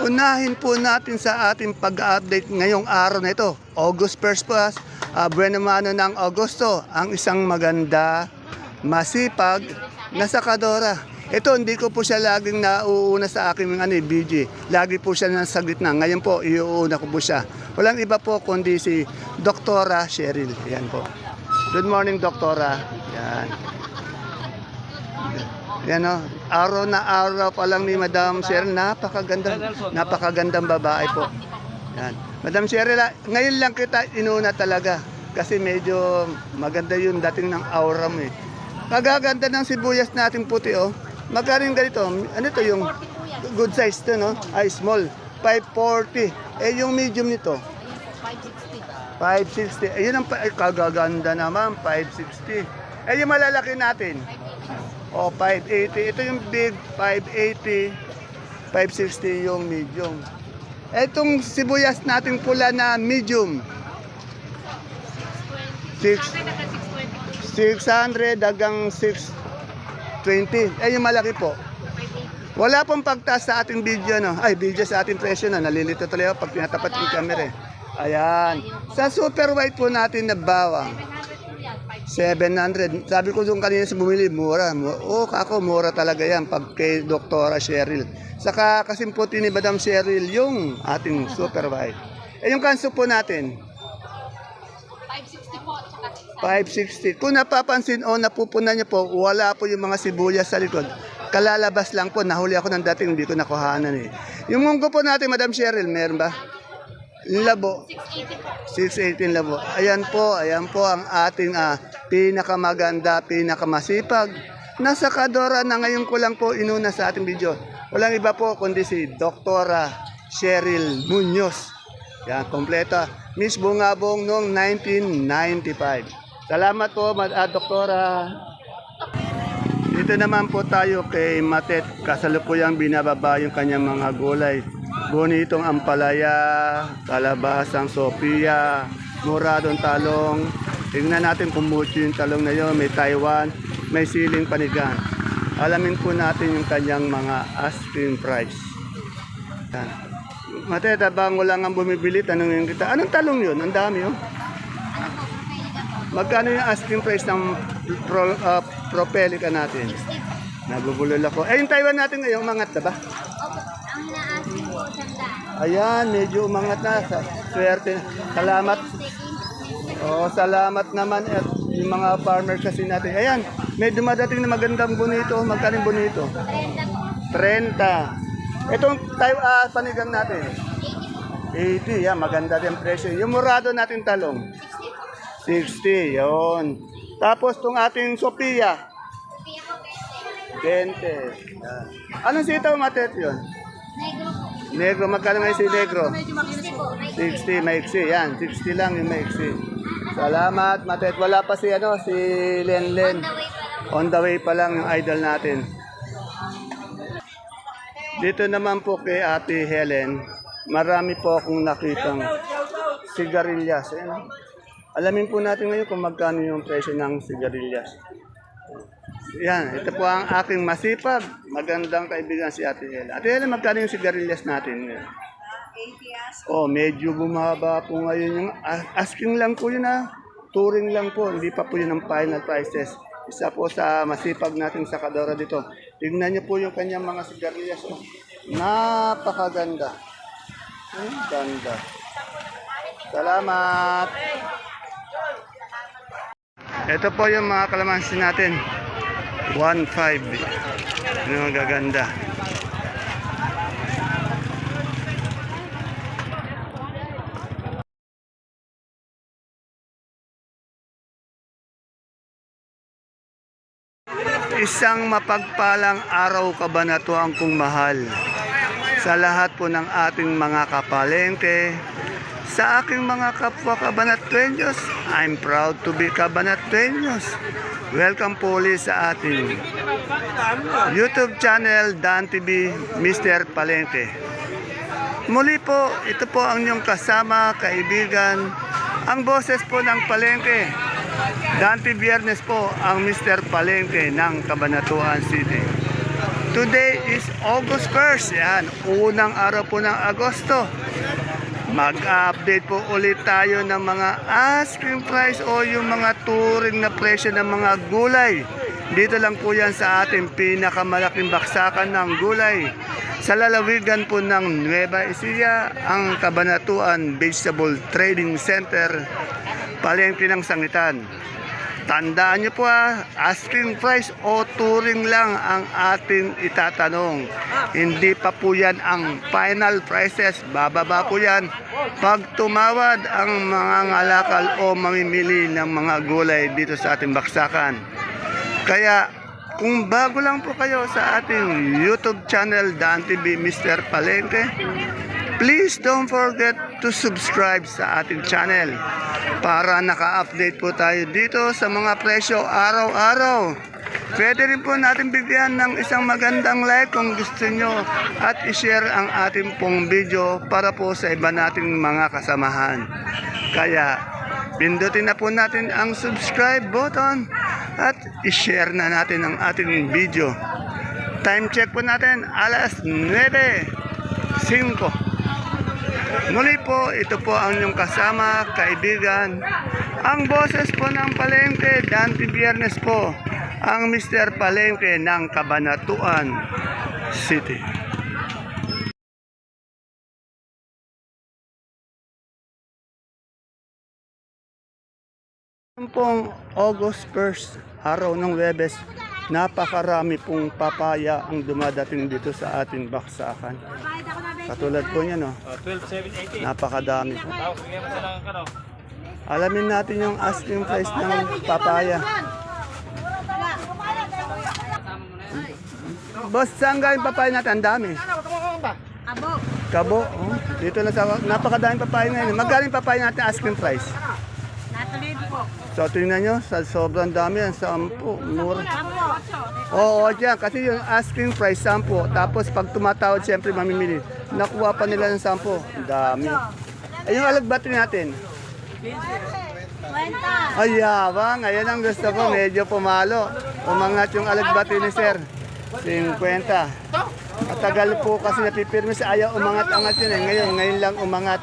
Unahin po natin sa ating pag-update ngayong araw na ito. August 1st po, uh, buwan naman ng Agosto, ang isang maganda, masipag na sakadora. Ito, hindi ko po siya laging nauuna sa aking ano, eh, BG. Lagi po siya nasa gitna. Ngayon po, iuuna ko po siya. Walang iba po kundi si Doktora Cheryl. Yan po. Good morning, Doktora. Yan. Yan o, araw na araw pa lang ni Madam Cheryl, napakaganda, napakagandang babae po. Yan. Madam Cheryl, ah, ngayon lang kita inuna talaga kasi medyo maganda yung dating ng aura mo eh. Kagaganda ng sibuyas natin puti oh. Magkano yung ganito? Ano to yung good size to no? Ay small. 540. Eh yung medium nito? 560. Ayun ang kagaganda naman, 560. Eh yung malalaki natin? O, 580. Ito yung big, 580. 560 yung medium. Etong sibuyas nating pula na medium. 6, 600 hanggang 620. Eh yung malaki po. Wala pong pagtaas sa ating video, no? Ay, video sa ating presyo na. Nalilito tuloy ako pag tinatapat yung camera. eh. Ayan. Sa super white po natin na bawang. 700. Sabi ko doon kanina sa bumili, mura. Mu- Oh, kako, mura talaga yan pag kay Doktora Cheryl. Saka kasimputi ni Madam Cheryl yung ating super white. Eh, yung kanso po natin, 560. Kung napapansin o napupunan niyo po, wala po yung mga sibuyas sa likod. Kalalabas lang po, nahuli ako ng dating, hindi ko nakuhanan eh. Yung munggo po natin, Madam Cheryl, meron ba? Labo. 618 labo. Ayan po, ayan po ang ating ah, pinakamaganda, pinakamasipag. Nasa Kadora na ngayon ko lang po inuna sa ating video. Walang iba po kundi si Doktora Cheryl Munoz. Yan, kompleta. Miss Bungabong noong 1995. Salamat po, Mad ah, Doktora. Dito naman po tayo kay Matet. Kasalukuyang binababa yung kanyang mga gulay. Bonitong ampalaya, kalabasang sopia, muradong talong. Tingnan natin kung mucho yung talong na yun. May Taiwan, may siling panigan. Alamin po natin yung kanyang mga asking price. Yan. Matet, abang wala nga bumibili, tanongin kita. Anong talong yun? Ang dami oh. Magkano yung asking price ng pro, uh, propelica natin? Nagugulol ako. Eh, yung Taiwan natin ngayon, umangat na ba? Ayan, medyo umangat na. Swerte. Salamat. Oh, salamat naman at yung mga farmer kasi natin. Ayan, may dumadating na magandang bonito. Magkano yung bonito? 30 po. 30. Itong tayo, ah, panigang natin. 80, yan, maganda din presyo. Yung murado natin talong. 60, yon. Tapos itong ating Sophia, Kaya po, 20. 20. Yan. Anong sitaw matet yun? Negro. Negro, magkano ngayon si Negro? 60 po. 60, maiksi. Yan, 60 lang yung maiksi. Salamat, Matet. Wala pa si, ano, si Lenlen. On the way On the way pa lang yung idol natin. Dito naman po kay Ate Helen, marami po akong nakitang sigarilyas. Ayan. Alamin po natin ngayon kung magkano yung presyo ng sigarilyas. Yan, ito po ang aking masipag, magandang kaibigan si Ate Helen. Ate Helen, magkano yung sigarilyas natin ngayon? Oh, medyo bumaba po ngayon yung asking lang po yun ha. Touring lang po, hindi pa po yun ang final prices. Isa po sa masipag natin sa Kadora dito. Tingnan niyo po yung kanyang mga sigarilyas. Oh. Napakaganda. Ang ganda. Salamat. Ito po yung mga kalamansi natin. 1.5. Ano ang. Isang mapagpalang araw kabanatuan kong mahal sa lahat po ng ating mga kapalengke, sa aking mga kapwa kabanatuenyos, I'm proud to be kabanatuenyos. Welcome po ulit sa ating YouTube channel Dan TV Mr. Palengke. Muli po, ito po ang inyong kasama, kaibigan, ang boses po ng Palengke. Dante Biernes po ang Mr. Palengke ng Cabanatuan City. Today is August 1st. Yan, unang araw po ng Agosto. Mag-update po ulit tayo ng mga asking price o yung mga touring na presyo ng mga gulay. Dito lang po yan sa ating pinakamalaking baksakan ng gulay. Sa lalawigan po ng Nueva Ecija, ang Kabanatuan Vegetable Trading Center, palengke ng sangitan. Tandaan niyo po ah, asking price o touring lang ang ating itatanong. Hindi pa po yan ang final prices. Bababa po yan pag tumawad ang mga ngalakal o mamimili ng mga gulay dito sa ating baksakan. Kaya kung bago lang po kayo sa ating YouTube channel Dan TV Mr. Palengke, please don't forget to subscribe sa ating channel para naka-update po tayo dito sa mga presyo araw-araw. Pwede rin po natin bigyan ng isang magandang like kung gusto nyo at i-share ang ating pong video para po sa iba nating mga kasamahan. Kaya pindutin na po natin ang subscribe button at i-share na natin ang ating video. Time check po natin alas 9.05. Muli po, ito po ang inyong kasama, kaibigan. Ang boses po ng Palengke, Dante Biernes po, ang Mr. Palengke ng Cabanatuan City. Pong August 1st, araw ng Webes, napakarami pong papaya ang dumadating dito sa ating baksakan. Katulad po niya, no? 12, 7, 18. Napakadami po. Alamin natin yung asking price ng papaya. Boss, saan galing papaya natin? Ang dami. Abo. Kabo, oh. dito na sa napakadaming papaya ngayon. Magkano yung papaya natin asking price? Natuloy. So tingnan nyo, sa sobrang dami yan, 10, mura. Oo, dyan, kasi yung asking price, 10. Tapos pag tumatawad, siyempre mamimili. Nakuha pa nila ng 10. Ang dami. Eh, yung alagbati natin. Ay, yabang. Ayan ang gusto ko. Medyo pumalo. Umangat yung alagbati ni sir. 50. Matagal po kasi napipirmis. Ayaw umangat-angat yun eh. Ngayon, ngayon lang umangat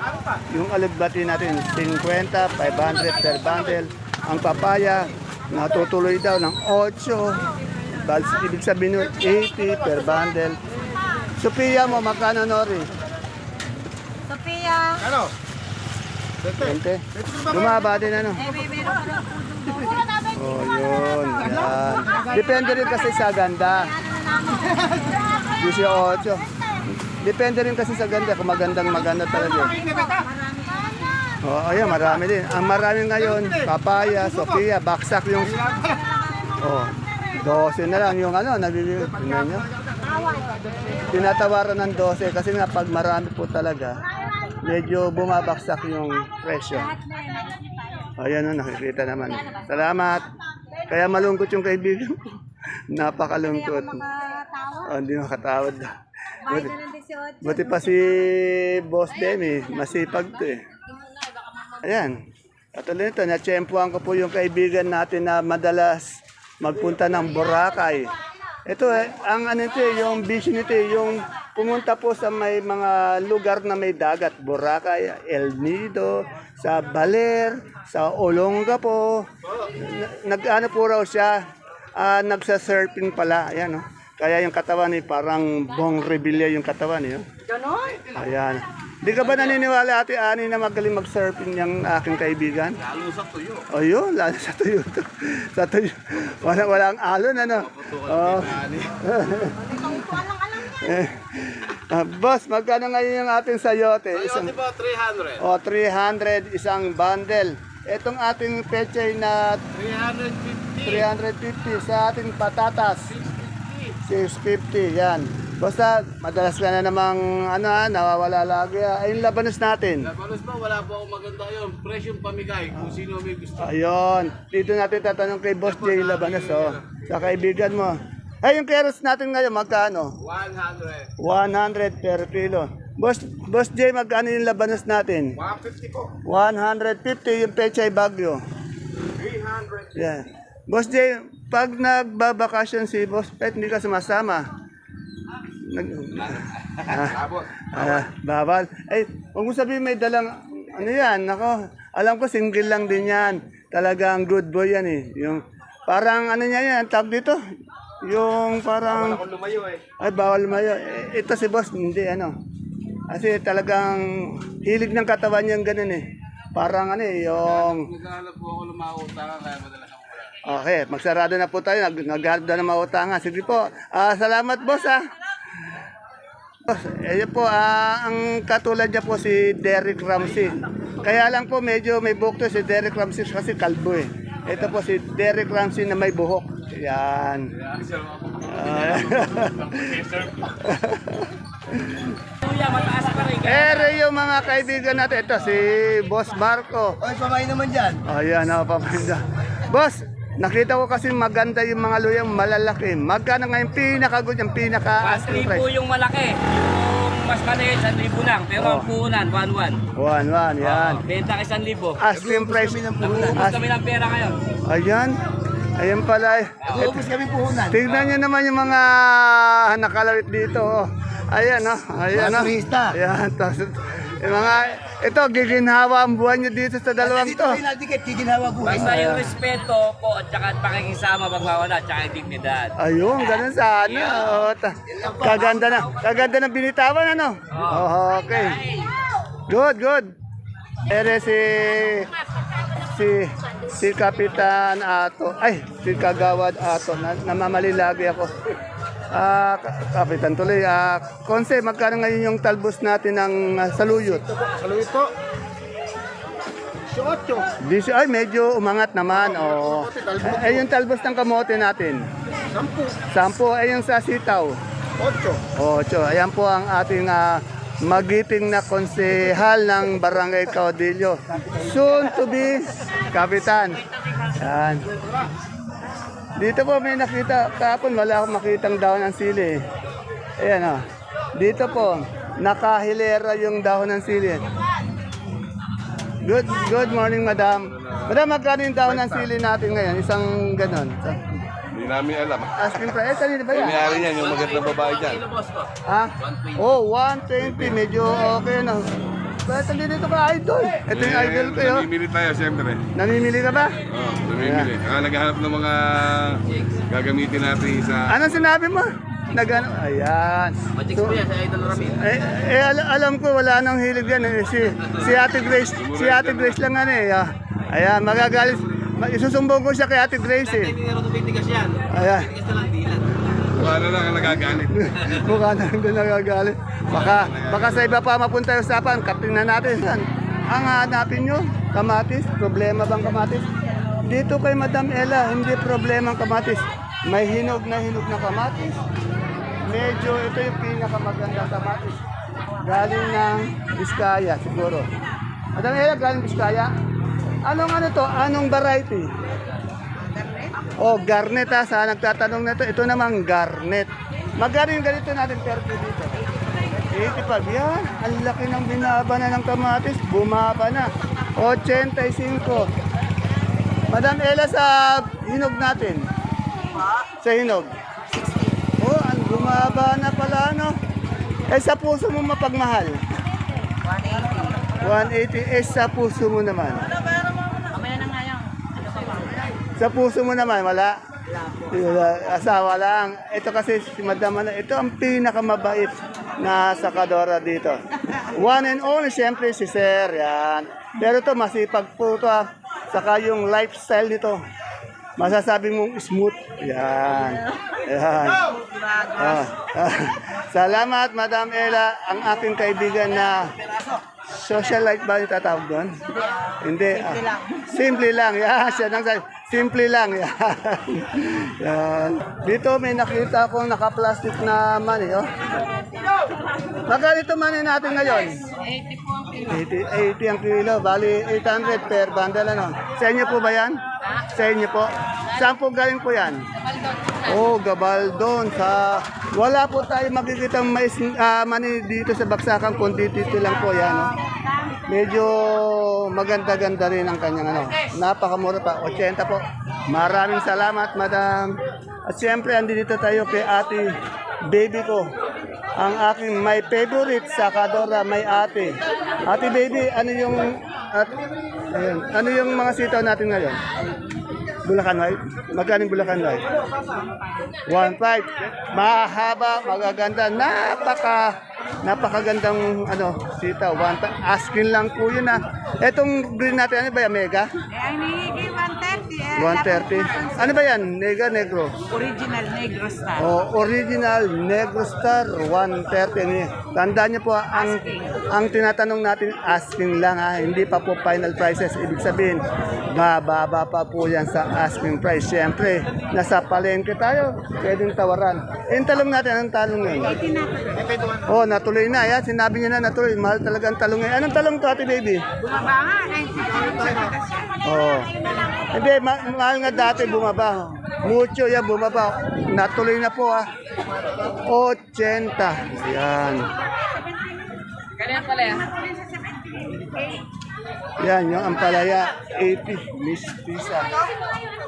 yung alagbati natin. 50, 500 per bundle. Ang papaya, natutuloy daw ng 8. Bals, ibig sabihin nun, 80 per bundle. Sophia mo, magkano Nori? Sophia. 20. Bumaba din ano? Eh, may meron ka. Oh, yun. Yan. Depende rin kasi sa ganda. 18. Depende rin kasi sa ganda. Kung magandang maganda talaga. Oh, ayan, marami din. Ang marami ngayon, papaya, Sophia, baksak yung... Oh, 12 na lang yung ano, nabibili. Tingnan nyo. Tinatawaran ng 12 kasi nga pag marami po talaga, medyo bumabaksak yung presyo. Ayan o, nakikita naman. Salamat. Kaya malungkot yung kaibigan ko. Napakalungkot. Oh, hindi makatawad. Buti, buti pa si Boss Demi. Masipag to eh. Ayan. Katuloy nito, natsyempuhan ko po yung kaibigan natin na madalas magpunta ng Boracay. Ito eh, ang ano ito eh, yung vision nito eh, yung pumunta po sa may mga lugar na may dagat. Boracay, El Nido, sa Baler, sa Olonga po. Na- Nag-ano po raw siya, ah, nagsa-surfing pala. Ayan oh. Kaya yung katawan eh, parang bong rebellia yung katawan eh. oh. Ayan. Di ka ba naniniwala ate Ani na magaling mag-surfing yung aking kaibigan? Lalo sa tuyo. O yun, lalo sa tuyo. sa tuyo. Wala, walang alon, ano? Oh. eh, ah, boss, magkano ngayon yung ating sayote? Isang, Di ba 300? o, 300 isang bundle. Itong ating pechay na 350. 350 sa ating patatas. 650, yan. Basta, madalas ka na namang, ano ha, nawawala lagi ha. Ay, yung labanos natin. Labanos ba? Wala po akong maganda yun. Presyong pamigay kung sino may gusto. Ayun. Dito natin tatanong kay Boss Jay Labanos, oh. Sa kaibigan mo. Ay, yung carrots natin ngayon, magkano? 100. 100 per kilo. Boss, Boss Jay, magkano yung labanos natin? 150 po. 150 yung pechay bagyo. 300. Yeah. Boss Jay, pag nagbabakasyon si Boss Pet, hindi ka sumasama. Nag, ah, ah, bawal. Ay, huwag mo sabihin may dalang, ano yan, nako, alam ko single lang din yan. Talagang good boy yan eh. Yung, parang ano niya yan, tawag dito, yung parang, ay bawal lumayo. Eh, ito si boss, hindi ano. Kasi talagang hilig ng katawan niyang ganun eh. Parang ano eh, yung Naghahanap po ako ng mga utangan kaya madalas. Okay, magsarado na po tayo. Nag naghanap na ng mga utangan. Sige po. Ah, salamat, boss, ah. Boss, eh po, ah, ang katulad niya po si Derek Ramsey. Kaya lang po, medyo may buhok to si Derek Ramsey kasi kalbo eh. Ito po si Derek Ramsey na may buhok. Yan. Ah. Ere yung mga kaibigan natin. Ito si Boss Marco. Oy, pamay naman dyan. Ayan, oh, paminda. Boss, nakita ko kasi maganda yung mga luyang malalaki. Magkano nga yung pinaka-good, yung pinaka-asking 1,000 price? yung malaki. Yung mas maliit, 1,000 lang. Pero ang puhunan, 1,100. One, one, yan. Oh, benta ka 1,000. Asking price. Naubos As- kami ng pera ngayon. ayan. Ayan pala. Ubus kami puhunan. Tignan nyo naman yung mga nakalawit dito. oh. Ayan, oh. Ayan, Mga oh. turista. Ayan, tapos, yung mga, ito, giginhawa ang buwan nyo dito sa dalawang to. kikinhawa buhay. Basta yung respeto po at saka pakikisama pag mawala at saka yung dignidad. Ayun, ganun sana. Oh, ta- kaganda na. Kaganda ng binitawan, ano? Oh, okay. Good, good. Ere si si si Kapitan Ato. Ay, si Kagawad Ato. Na, namamali lagi ako. Ah, Ka- Kapitan tuloy. Ah, Konse, magkano ngayon yung talbos natin ng ah, saluyot? Saluyot po. 18. Disi, ay, medyo umangat naman. Oh. Ay, yung talbos ng kamote natin. 10. Sampo, ay yung sa sitaw. 8. Ocho. Ayan po ang ating ah, magiting na konsehal ng Barangay Caudillo. Soon to be Kapitan. Yan. Dito po may nakita. Kahapon wala akong makitang dahon ng sili. Ayan o. Dito po, nakahilera yung dahon ng sili. Good good morning, madam. Madam, magkano yung dahon ng sili natin ngayon? Isang ganon. Hindi namin alam. Asking price. Eh, kanina ba yan? Nangyari niyan, yung magandang babae dyan. Ha? Oh, 120. Medyo okay na. Bakit hindi dito ka idol? Ito yung idol ko yun. Namimili tayo, siyempre. Namimili ka ba? Oo, namimili. Ah, naghahanap ng mga gagamitin natin sa... Anong sinabi mo? Nagano? Ayan. So, eh, eh, al- alam ko wala nang hilig yan. Eh. Si, si Ate Grace, si Ate Grace lang ano eh. ah. Ayan, magagalit. Ma- Isusumbong ko siya kay Ate Grace eh. Ayan. Mukha na lang ang nagagalit. Mukha na lang doon nagagalit. Baka, baka sa iba pa mapunta yung usapan, kapting na natin. Yan. Ang hanapin nyo, kamatis, problema bang kamatis? Dito kay Madam Ella, hindi problema ang kamatis. May hinog na hinog na kamatis. Medyo ito yung pinakamagandang kamatis. Galing ng Biskaya siguro. Madam Ella, galing Biskaya? Anong ano to? Anong variety? Oh, garnet ha. Sa nagtatanong na ito, ito namang garnet. Magkano yung ganito natin per kilo dito? 85. Yan. Ang laki ng binaba na ng kamatis. Bumaba na. 85. Madam Ella sa hinog natin. Sa hinog. Oh, ang bumaba na pala, no? Eh, sa puso mo mapagmahal. 180. 180. Eh, sa puso mo naman. Mamaya na nga yan. Ano ka ba? Sa puso mo naman, wala? Wala. Asawa lang. Ito kasi si Madam, ano, ito ang pinakamabait na sakadora dito. One and only, siyempre, si Sir. Yan. Pero ito, masipag po ito. ah. Saka yung lifestyle nito. Masasabi mong smooth. Yan. Yan. Ah, ah. Salamat, Madam Ella. Ang aking kaibigan na socialite ba yung tatawag doon? Hindi. Simple lang. Simple lang. Yan, siya nang sabi. Simple lang. Yan. Yan. Dito may nakita akong naka-plastic na money. Oh. Magkano ito money natin ngayon? 80 po ang kilo. 80, 80 ang kilo. Bali, 800 per bundle. Ano? Sa inyo po ba yan? Sa inyo po? Saan po galing po yan? Oh, Gabaldon. Sa wala po tayo makikita mais ah, mani dito sa Baksakan kundi dito lang po yan. Oh. Medyo maganda-ganda rin ang kanyang ano. Napakamura pa. 80 po. Maraming salamat, madam. At siyempre, andito tayo kay ate baby ko. ang aking my favorite sa Kadora, may ate. Ate baby, ano yung at, ayun, ano yung mga sitaw natin ngayon? Bulacan White? Magkano yung Bulacan White? 1.5. Mahaba, magaganda, napaka napakagandang ano, sitaw. One, asking lang po yun ah. Etong green natin, ano ba yan, Mega? Eh, ang hihigi 130 eh. 130. Ano ba yan? Nega, negro? Original Negro Star. O, original Negro Star 130 ni. Tandaan niyo po ang ang tinatanong natin asking lang ha, hindi pa po final prices. Ibig sabihin, bababa pa po yan sa asking price. Siyempre, nasa palengke tayo, pwedeng tawaran. Yung talong natin, anong talong yun? Oh, natuloy na. Yan, sinabi niya na natuloy. Mahal talaga ang talong ngayon. Anong talong to, ate baby? Bumaba nga, 90 Oo. Hindi, ma- mahal nga dati bumaba. Mucho yan bumaba. Natuloy na po ah. 80. Yan. Ganyan pala yan. Yan, yung ampalaya, 80. Miss Pisa.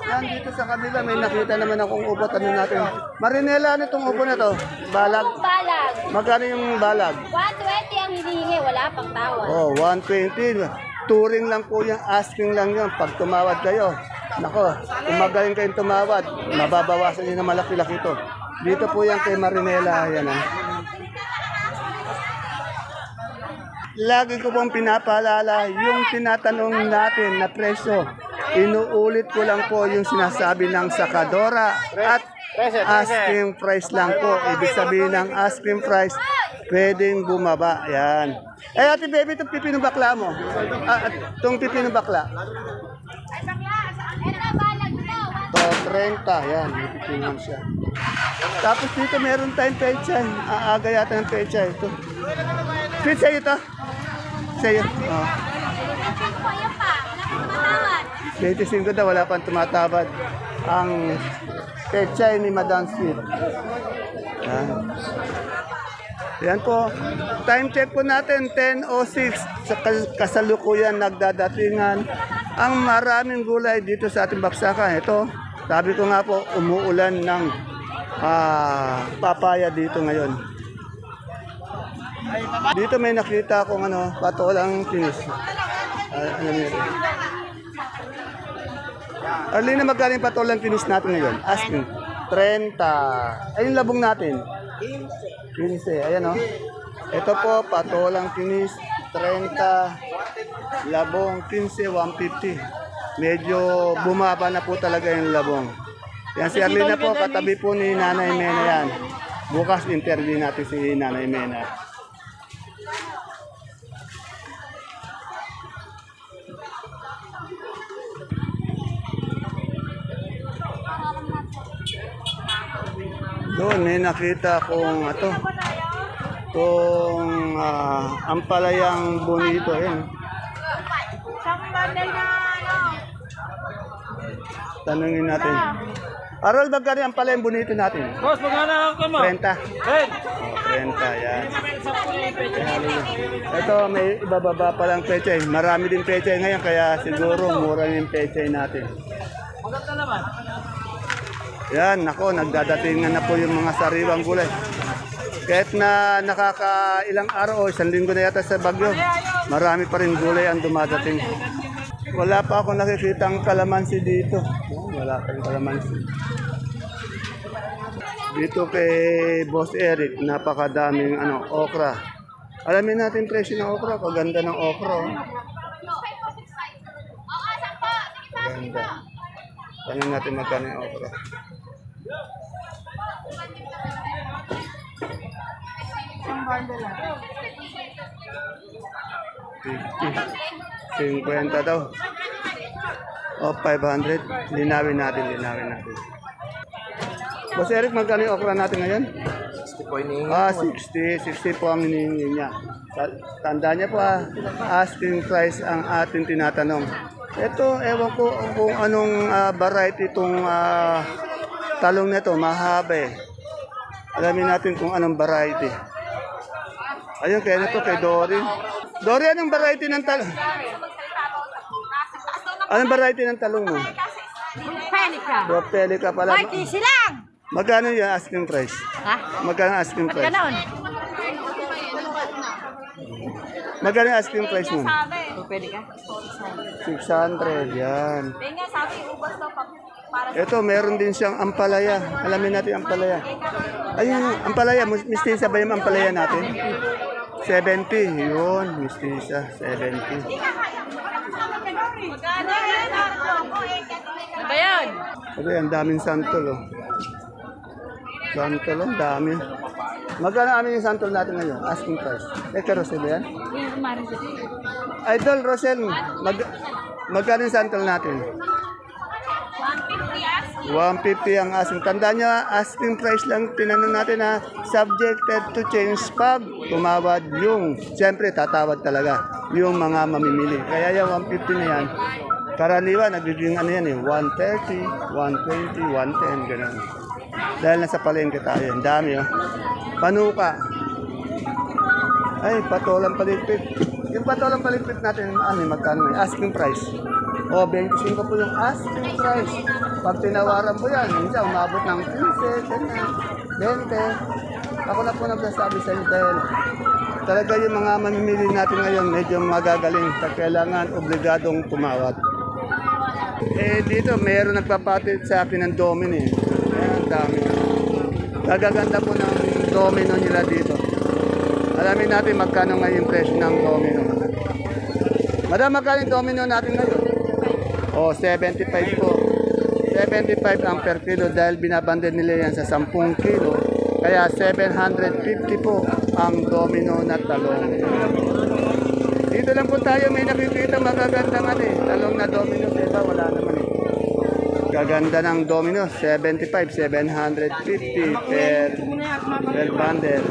Yan, dito sa kabila, may nakita naman akong upo. Tanong natin. Marinela, ano itong upo na to? Balag. Balag. Magkano yung balag? 120 ang hinihingi, wala pang tawad. Oh, 120. Touring lang po yung asking lang yun. Pag tumawad kayo, nako, kung magaling kayong tumawad, mababawasan nyo na malaki-laki ito. Dito po yan kay Marinela. Yan ah. Lagi ko pong pinapaalala yung tinatanong natin na presyo. Inuulit ko lang po yung sinasabi ng sakadora at asking price lang po. Ibig sabihin ng asking price, pwedeng bumaba. Yan. Eh, ate baby, itong pipino bakla mo. Ah, itong pipino bakla. Ito, balag ito. To 30, yan. Pipino siya. Tapos dito meron tayong pechay. Aaga yata ng pechay. Ito. Fit sa'yo ito. Sa'yo. Pang 25 tawad. daw, wala pang tumatabad. Ang pechay ni Madam Sweet. Yan. Yan po. Time check po natin, 10.06. Sa kas- kasalukuyan nagdadatingan ang maraming gulay dito sa ating baksakan. Ito, sabi ko nga po, umuulan ng ah, papaya dito ngayon. Dito may nakita akong ano, patolang tinis. Ah, ano nito? Arlene, magkano yung patolang tinis natin ngayon? Asking. 30. Ay, yung labong natin? 15. Ayan o. Ito po, patolang tinis, 30. Labong 15, 150. Medyo bumaba na po talaga yung labong. Yan si Arlene po, katabi po ni Nanay Mena yan. Bukas interview natin si Nanay Mena. Doon may nakita kong ato. Kung ah, ampalayang bonito yan. Isang bundle na ano. Tanungin natin. Arol, magkano ang palayang bonito natin? Boss, magkano ako mo? 30. Hey! Oh, 30, yan. Ito, may ibababa pa lang pechay. Marami din pechay ngayon, kaya siguro mura yung pechay natin. Maganda naman. Yan, nako, nagdadatingan na po yung mga sariwang gulay. Kahit na nakakailang araw o isang linggo na yata sa Bagyo, marami pa rin gulay ang dumadating. Wala pa akong nakikita ang kalamansi dito. Wala pa rin kalamansi. Dito kay Boss Eric, napakadaming ano, okra. Alamin natin presyo ng okra, kaganda ng okra. Oh. Ganda. Tanong natin magkano yung okra. Fifty. 50 daw. O, 500. Linawin natin, linawin natin. Boss Eric, magkano yung okra natin ngayon? 60 po Ah, 60. 60 po ang hinihingi niya. Ta- Tanda niya po ah, asking price ang ating tinatanong. Ito, ewan ko kung anong ah, variety itong ah, talong nito. Mahaba eh. Alamin natin kung anong variety. Ayun, kaya nito kay Dory. Dory, anong variety ng talong? Anong variety ng talong mo? Pelica. Propelica pala. Ay, silang! Magkano yung asking price? Ha? Magkano asking price? Magkano yung asking price mo? Pwede ka? 600, yan. Nga sabi, ubas daw pa para Ito, meron din siyang ampalaya. Alamin natin ang ampalaya. Ayun, yung ampalaya. Mistisa ba yung ampalaya natin? 70. Yun, mistisa. 70. Magkano yan? Ano ba yan? Ang daming santol, oh. Santol, ang dami. Magkano amin yung santol natin ngayon? Asking price. Eh, Rosel yan? Idol, Rosel, mag magkano yung santol natin? 150 ang asking. Tandaan nyo, asking price lang tinanong natin na subjected to change pag tumawad yung, siyempre tatawad talaga, yung mga mamimili. Kaya yung 150 na yan, karaniwan, nagiging ano yan eh, 130, 120, 110, gano'n. Dahil nasa palengke tayo, ang dami oh. Panuka. Ay, patolang paligpit. Yung patolang paligpit natin, ano, magkano eh? Asking price. O, 25 po yung asking price. Pag tinawaran mo yan, minsan umabot ng 15, ganyan, 20. Ako na po nagsasabi sa inyo dahil talaga yung mga mamimili natin ngayon medyo magagaling. Kaya kailangan obligadong tumawad. Eh, dito, mayroon nagpapatid sa akin ng domino eh. Kaya ang dami. Gagaganda po ng domino nila dito. Alamin natin magkano ngayon yung presyo ng domino. Madam, magkano yung domino natin ngayon? Oh, 75 po. 75 ang per kilo dahil binabanded nila yan sa 10 kilo. Kaya 750 po ang domino na talong. Dito lang po tayo may nakikita magagandang ano eh. Talong na domino, diba? Wala naman eh. Gaganda ng domino, 75, 750 per, per bundle.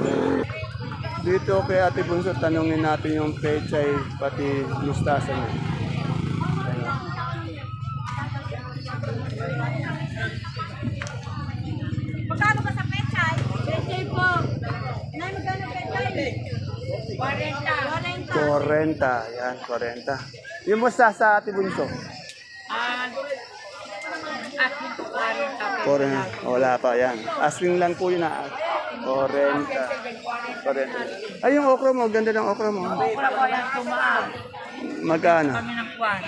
Dito kay Ate Bunso, tanungin natin yung pechay pati mustasa niya. Magkano ba sa pechay? Pechay po. Nay, magkano pechay? 40. 40. 40, yan, 40. Yung mustasa Ate Bunso? Ah, at 40. 40, wala pa, yan. Asking lang po yun na. 40. 40. Ay, yung okra mo, ganda ng okra mo. Okra po yan tumaas. Magkano? Kami ng kwan.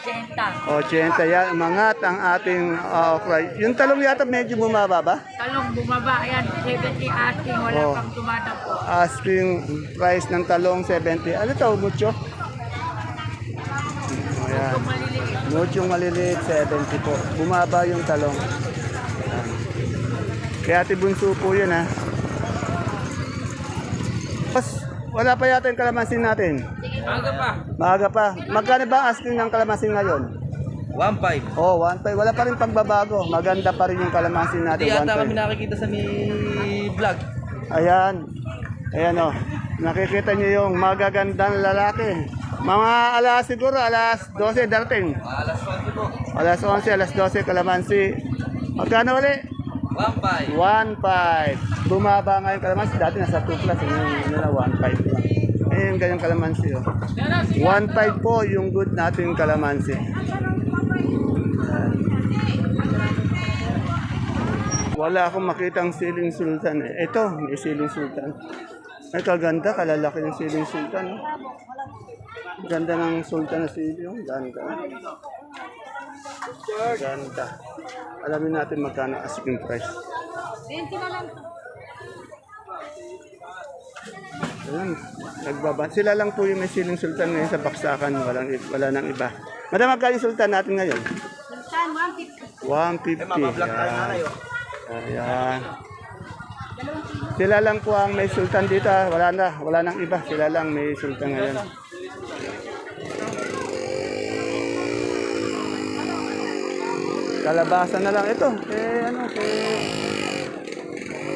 80. 80 yan, mangat ang ating ah, okra. Yung talong yata medyo bumaba ba? Talong bumaba. Ayan, 70 asking. Wala Oh. pang tumata po. Asking price ng talong 70. Ano to, mucho? Ayan. Maliliit. Mucho maliliit, 70 po. Bumaba yung talong. Ayan. Kaya ati bunso po yun ha. Wala pa yata yung kalamansin natin. Aga pa. Maaga pa. Magkano ba ang asking ng kalamansin ngayon? 1.5. Oh, 1.5. Wala pa rin pagbabago. Maganda pa rin yung kalamansin natin. 1.5. nakikita sa ni vlog. Ayan. Ayan o. Nakikita niyo yung magagandang lalaki. Mga alas siguro, alas 12 darating. Alas 11 po. Alas 11, alas 12, kalamansi. Magkano ulit? 1.5. 1.5. Bumaba ngayon kalamansi. Dati nasa 2 plus. Ngayon, yun na 1.5 lang. Ayun, ganyang kalamansi. Oh. 1.5 po yung good natin kalamansi. Wala akong makitang siling sultan eh. Ito, may siling sultan. Ay, kaganda, kalalaki ng siling sultan. Oh. Ganda ng sultan na siling. oh. Ganda. Ganda. Alamin natin magkano asking price. 20 na lang. Ayan, nagbaba. Sila lang po yung may siling sultan ngayon sa baksakan. Walang, wala nang iba. Madam, magkano yung sultan natin ngayon? Sultan, 150. 150. Ayan. Ayan. Sila lang po ang may sultan dito. ah. Wala na. Wala nang iba. Sila lang may sultan ngayon. Kalabasa na lang ito. Eh, ano, eh,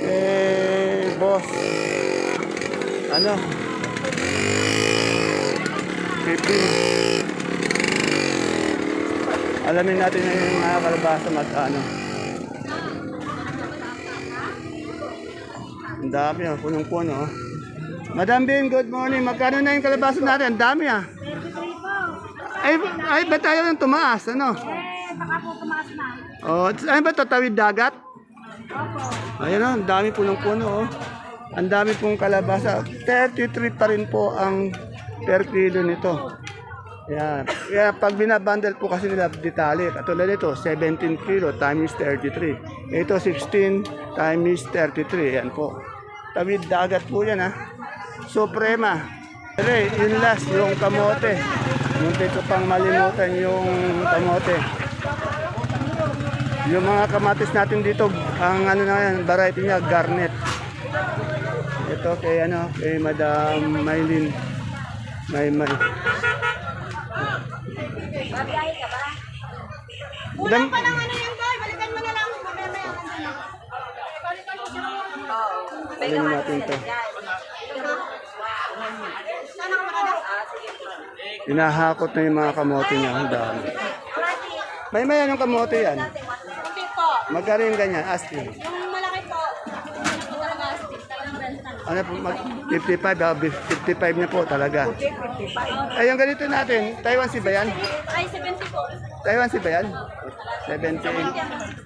eh, boss. Ano? 15. Alamin natin na yung mga kalabasa magkano. Ang dami ah, punong-puno. oh. Madam Bing, good morning. Magkano na yung kalabasa natin? Ang dami ah. Ay, ay ba tayo nang tumaas? Ano? Baka po tumaas na. Oh, ano ba tatawid dagat? Ayan oh, ang dami punong-puno oh. Ang dami pong kalabasa. 33 pa rin po ang per kilo nito. Yan. Kaya pag binabundle po kasi nila detali, katulad nito, 17 kilo times 33. Ito 16 times 33. Yan po. Tawid dagat po yan ha. Suprema. Pero yun last, yung kamote. Munti ko pang malimutan yung kamote. Yung mga kamatis natin dito, ang ano na yan, variety niya, garnet. Ito kay ano, kay Madam Maylin. May may. Madam, Ang ano yan, Goy? Balikan mo na lang. Mamaya-maya. Balikan mo siya. natin ka makada. Hinahakot na yung mga kamote niya. Ang dami. May may anong kamote yan? Magkano yung ganyan? Asking. Yung malaki po. Ano po talaga? Stick talagang benta. Ano po, mag 55, ah, 55 na po talaga. Ay, yung ganito natin, Taiwan si Bayan? Ay, 70 po. Taiwan si Bayan? 70.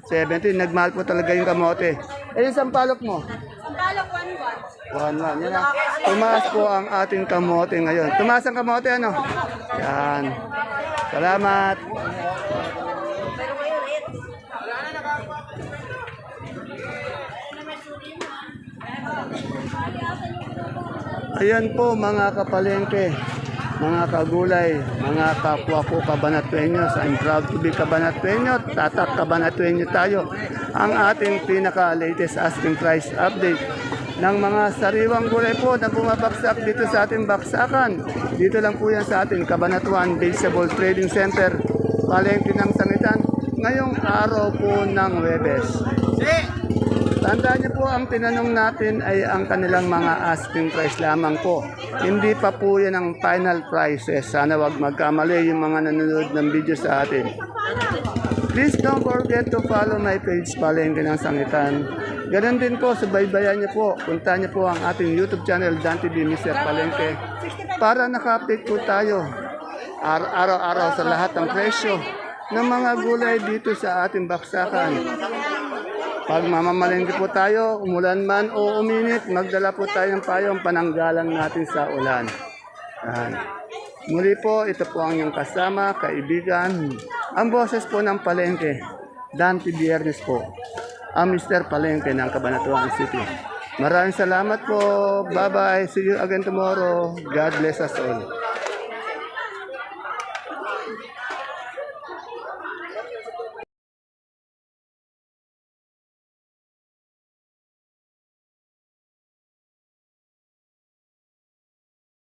70, nagmahal po talaga yung kamote. Eh, yung sampalok mo? Ang balok, 1-1. One one. Yan. Tumaas po ang ating kamote ngayon. Tumaas ang kamote ano? Yan. Salamat. Ayan po mga kapalengke, mga kagulay, mga kapwa ko kabanatuenyos. I'm proud to be kabanatuenyo. Tatak kabanatuenyo tayo. Ang ating pinaka-latest asking price update ng mga sariwang gulay po na bumabaksak dito sa ating baksakan. Dito lang po yan sa ating Kabanatuan Vegetable Trading Center, palengke ng sangitan. Ngayong araw po ng Webes. Tandaan niyo po, ang tinanong natin ay ang kanilang mga asking price lamang po. Hindi pa po yan ang final prices. Sana wag magkamali yung mga nanonood ng video sa atin. Please don't forget to follow my page Palengke ng Sangitan. Ganon din po, subaybayan niyo po. Punta niyo po ang ating YouTube channel, Dan TV Mr. Palengke. Para naka-update po tayo ar- araw-araw sa lahat ng presyo ng mga gulay dito sa ating baksakan. Pag mamamalengke po tayo, umulan man o uminit, magdala po tayo ng payong pananggalang natin sa ulan. Yan. Muli po, ito po ang iyong kasama, kaibigan, ang boses po ng palengke, Dante Biernes po, ang Mr. Palengke ng Cabanatuan City. Maraming salamat po. Bye-bye. See you again tomorrow. God bless us all.